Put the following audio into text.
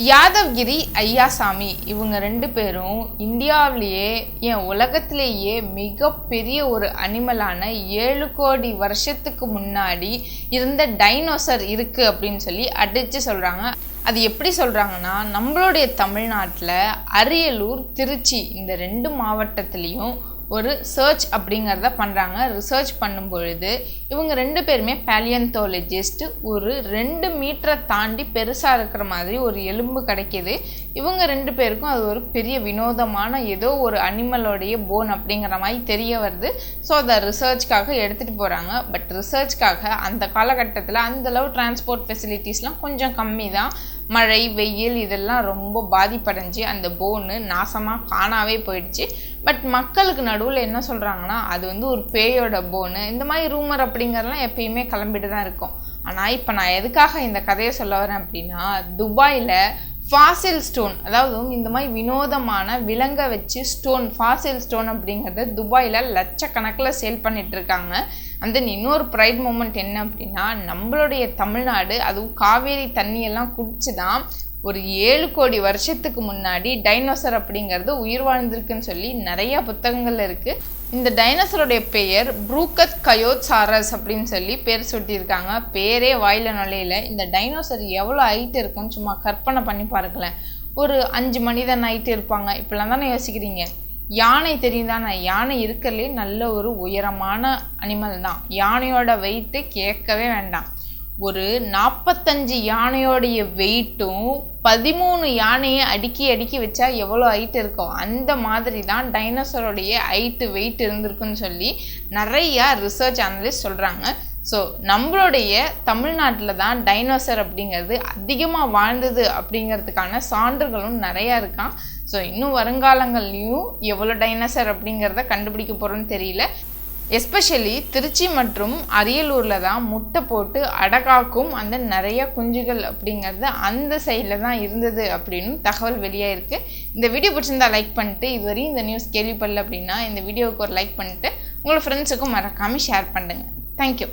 யாதவ்கிரி ஐயாசாமி இவங்க ரெண்டு பேரும் இந்தியாவிலேயே ஏன் உலகத்திலேயே மிகப்பெரிய ஒரு அனிமலான ஏழு கோடி வருஷத்துக்கு முன்னாடி இருந்த டைனோசர் இருக்குது அப்படின்னு சொல்லி அடித்து சொல்கிறாங்க அது எப்படி சொல்கிறாங்கன்னா நம்மளுடைய தமிழ்நாட்டில் அரியலூர் திருச்சி இந்த ரெண்டு மாவட்டத்துலேயும் ஒரு சர்ச் அப்படிங்கிறத பண்ணுறாங்க ரிசர்ச் பண்ணும் பொழுது இவங்க ரெண்டு பேருமே பேலியன்தோலஜிஸ்ட் ஒரு ரெண்டு மீட்டரை தாண்டி பெருசாக இருக்கிற மாதிரி ஒரு எலும்பு கிடைக்கிது. இவங்க ரெண்டு பேருக்கும் அது ஒரு பெரிய வினோதமான ஏதோ ஒரு அனிமலோடைய போன் அப்படிங்கிற மாதிரி தெரிய வருது. ஸோ அதை ரிசர்ச்க்காக எடுத்துகிட்டு போகிறாங்க பட் ரிசர்ச்க்காக அந்த காலகட்டத்தில் அந்தளவு டிரான்ஸ்போர்ட் ஃபெசிலிட்டிஸ்லாம் கொஞ்சம் கம்மி தான் மழை வெயில் இதெல்லாம் ரொம்ப பாதிப்படைஞ்சு அந்த போனு நாசமாக காணாவே போயிடுச்சு. பட் மக்களுக்கு நடுவில் என்ன சொல்கிறாங்கன்னா அது வந்து ஒரு பேயோட போனு இந்த மாதிரி ரூமர் அப்படிங்கிறதெல்லாம் எப்பயுமே கிளம்பிட்டு தான் இருக்கும். ஆனால் இப்போ நான் எதுக்காக இந்த கதையை சொல்ல வரேன் அப்படின்னா துபாயில் ஃபாசில் ஸ்டோன் அதாவது இந்த மாதிரி வினோதமான விலங்கை வச்சு ஸ்டோன் ஃபாசில் ஸ்டோன் அப்படிங்கிறத துபாயில் லட்சக்கணக்கில் சேல் பண்ணிகிட்ருக்காங்க அந்த இன்னொரு ப்ரைட் மூமெண்ட் என்ன அப்படின்னா நம்மளுடைய தமிழ்நாடு அதுவும் காவேரி தண்ணியெல்லாம் குடிச்சு தான் ஒரு ஏழு கோடி வருஷத்துக்கு முன்னாடி டைனோசர் அப்படிங்கிறது உயிர் வாழ்ந்திருக்குன்னு சொல்லி நிறைய புத்தகங்கள் இருக்குது இந்த டைனோசருடைய பெயர் ப்ரூக்கத் கயோசாரஸ் அப்படின்னு சொல்லி பேர் சுட்டியிருக்காங்க. பேரே வாயில நுழையில. இந்த டைனோசர் எவ்வளோ ஹைட் இருக்குன்னு சும்மா கற்பனை பண்ணி பாருங்களேன். ஒரு அஞ்சு மனிதன் ஆயிட்டு இருப்பாங்க. இப்படிலாம் தானே யோசிக்கிறீங்க? யானை தெரியும் தானே யானை இருக்கிறதுலே நல்ல ஒரு உயரமான அனிமல் தான். யானையோட வெயிட்டு கேட்கவே வேண்டாம். ஒரு நாற்பத்தஞ்சு யானையோடைய வெயிட்டும் பதிமூணு யானையை அடுக்கி அடுக்கி வச்சா எவ்வளோ ஹைட் இருக்கும் அந்த மாதிரி தான் டைனோசரோடைய ஹைட்டு வெயிட் இருந்திருக்குன்னு சொல்லி நிறையா ரிசர்ச் அனலிஸ்ட் சொல்கிறாங்க ஸோ நம்மளுடைய தமிழ்நாட்டில் தான் டைனோசர் அப்படிங்கிறது அதிகமாக வாழ்ந்தது அப்படிங்கிறதுக்கான சான்றுகளும் நிறையா இருக்கான் ஸோ இன்னும் வருங்காலங்கள்லையும் எவ்வளோ டைனோசர் அப்படிங்கிறத கண்டுபிடிக்க போகிறோன்னு தெரியல. எஸ்பெஷலி திருச்சி மற்றும் அரியலூரில் தான் முட்டை போட்டு அடகாக்கும் அந்த நிறைய குஞ்சுகள் அப்படிங்கிறது அந்த சைடில் தான் இருந்தது அப்படின்னு தகவல் வெளியாக இருக்குது இந்த வீடியோ பிடிச்சிருந்தா லைக் பண்ணிட்டு இதுவரையும் இந்த நியூஸ் கேள்விப்படல அப்படின்னா இந்த வீடியோவுக்கு ஒரு லைக் பண்ணிட்டு உங்களோட ஃப்ரெண்ட்ஸுக்கும் மறக்காமல் ஷேர் பண்ணுங்கள் தேங்க்யூ